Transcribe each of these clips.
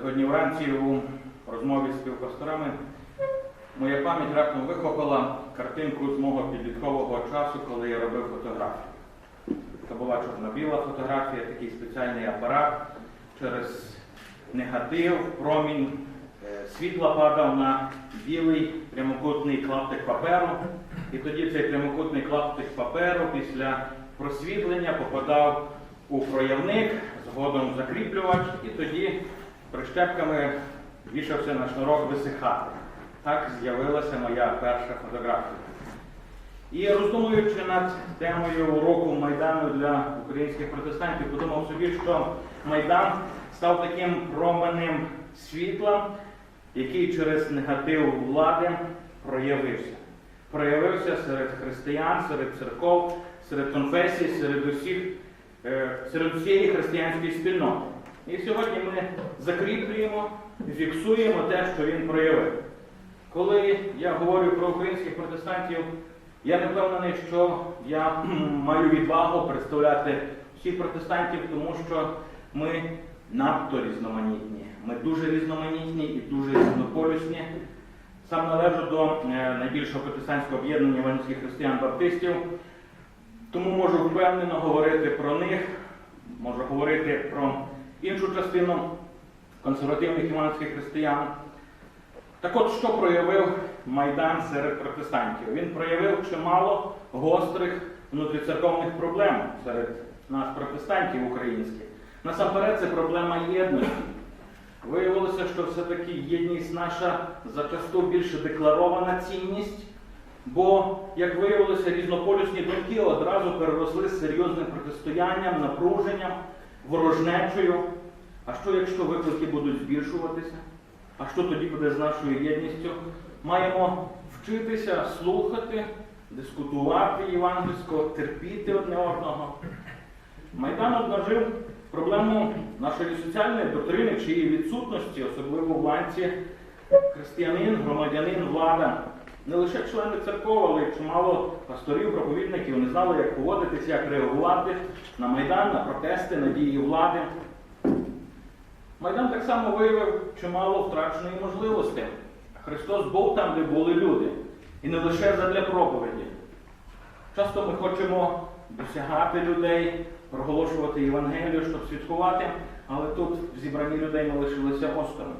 Сьогодні вранці у розмові з співпасторами моя пам'ять раптом вихопила картинку з мого підліткового часу, коли я робив фотографію. Це була чорно-біла фотографія, такий спеціальний апарат через негатив, промінь е, світла падав на білий прямокутний клаптик паперу. І тоді цей прямокутний клаптик паперу після просвітлення попадав у проявник, згодом закріплювач, і тоді прищепками вішався на шнурок висихати. Так з'явилася моя перша фотографія. І роздумуючи над темою уроку Майдану для українських протестантів, подумав собі, що Майдан став таким променем світла, який через негатив влади проявився. Проявився серед християн, серед церков, серед конфесій, серед усіх, е, серед усієї християнської спільноти. І сьогодні ми закріплюємо фіксуємо те, що він проявив. Коли я говорю про українських протестантів, я не впевнений, що я маю відвагу представляти всіх протестантів, тому що ми надто різноманітні. Ми дуже різноманітні і дуже різнополюсні. Сам належу до е, найбільшого протестантського об'єднання іванівських християн-баптистів, тому можу впевнено говорити про них, можу говорити про іншу частину консервативних іванівських християн. Так от, що проявив Майдан серед протестантів? Він проявив чимало гострих внутріцерковних проблем серед нас, протестантів українських. Насамперед, це проблема єдності. Виявилося, що все-таки єдність наша зачасту більше декларована цінність, бо, як виявилося, різнополюсні думки одразу переросли з серйозним протистоянням, напруженням, ворожнечою. А що, якщо виклики будуть збільшуватися? А що тоді буде з нашою єдністю? Маємо вчитися слухати, дискутувати євангельсько, терпіти одне одного. Майдан обнажив проблему нашої соціальної доктрини чи її відсутності, особливо в ланці християнин, громадянин, влада. Не лише члени церков, але й чимало пасторів, проповідників не знали, як поводитися, як реагувати на Майдан, на протести, на дії влади. Майдан так само виявив чимало втраченої можливості. Христос був там, де були люди, і не лише задля проповіді. Часто ми хочемо досягати людей, проголошувати Євангелію, щоб святкувати, але тут в зібранні людей ми лишилися осторонь.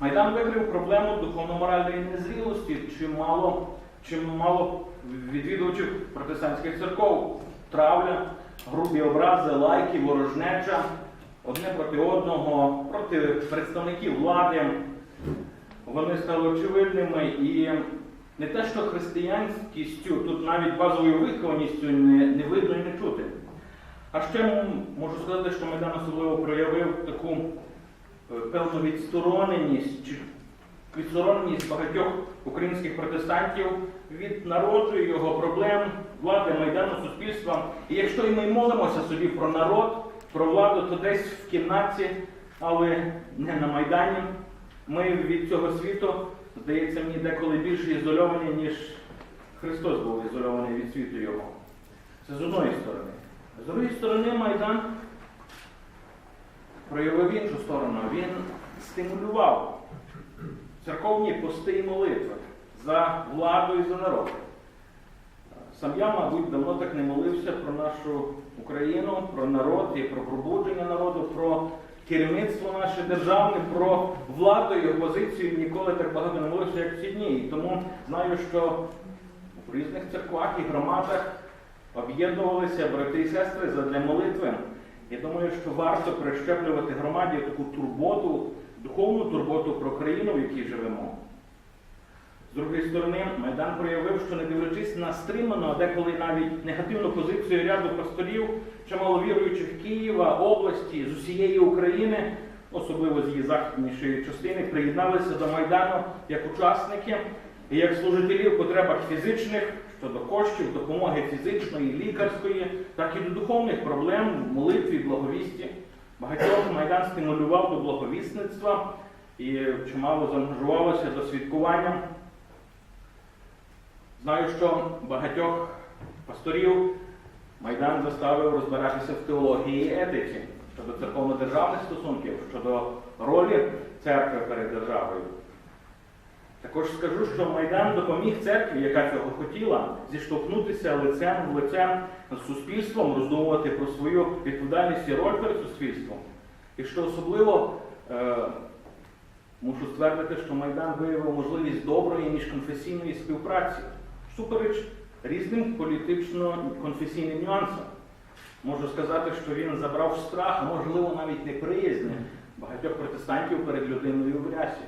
Майдан викрив проблему духовно-моральної незрілості, чимало, чимало відвідувачів протестантських церков, травля, грубі образи, лайки, ворожнеча, одне проти одного, проти представників влади. Вони стали очевидними і не те, що християнськістю, тут навіть базовою вихованістю не, не видно і не чути. А ще можу сказати, що Майдан особливо проявив таку певну відстороненість відстороненість багатьох українських протестантів від народу, його проблем, влади, майдану, суспільства. І якщо і ми молимося собі про народ, про владу, то десь в кімнаті, але не на Майдані, ми від цього світу, здається мені, деколи більше ізольовані, ніж Христос був ізольований від світу його. Це з одної сторони. З другої сторони, Майдан проявив іншу сторону. Він стимулював церковні пости і молитви за владу і за народ. Сам я, мабуть, давно так не молився про нашу Україну, про народ і про пробудження народу, про керівництво наше державне, про владу і опозицію. Ніколи так багато не молився, як ці дні. І тому знаю, що в різних церквах і громадах об'єднувалися брати і сестри задля молитви. Я думаю, що варто прищеплювати громаді таку турботу, духовну турботу про країну, в якій живемо. З другої сторони, Майдан проявив, що не дивлячись на стриману, а деколи навіть негативну позицію ряду пасторів, чимало віруючих Києва, області, з усієї України, особливо з її західнішої частини, приєдналися до Майдану як учасники і як служителі в потребах фізичних щодо коштів, допомоги фізичної, лікарської, так і до духовних проблем в молитві, благовісті. Багатьох Майдан стимулював до благовісництва і чимало заангажувалося до святкування. Знаю, що багатьох пасторів Майдан заставив розбиратися в теології і етиці. щодо церковно-державних стосунків, щодо ролі церкви перед державою. Також скажу, що Майдан допоміг церкві, яка цього хотіла, зіштовхнутися лицем в лицем з суспільством, роздумувати про свою відповідальність і роль перед суспільством. І що особливо е, мушу ствердити, що Майдан виявив можливість доброї міжконфесійної співпраці, всупереч різним політично-конфесійним нюансам. Можу сказати, що він забрав страх, можливо навіть неприязнь багатьох протестантів перед людиною в рясі.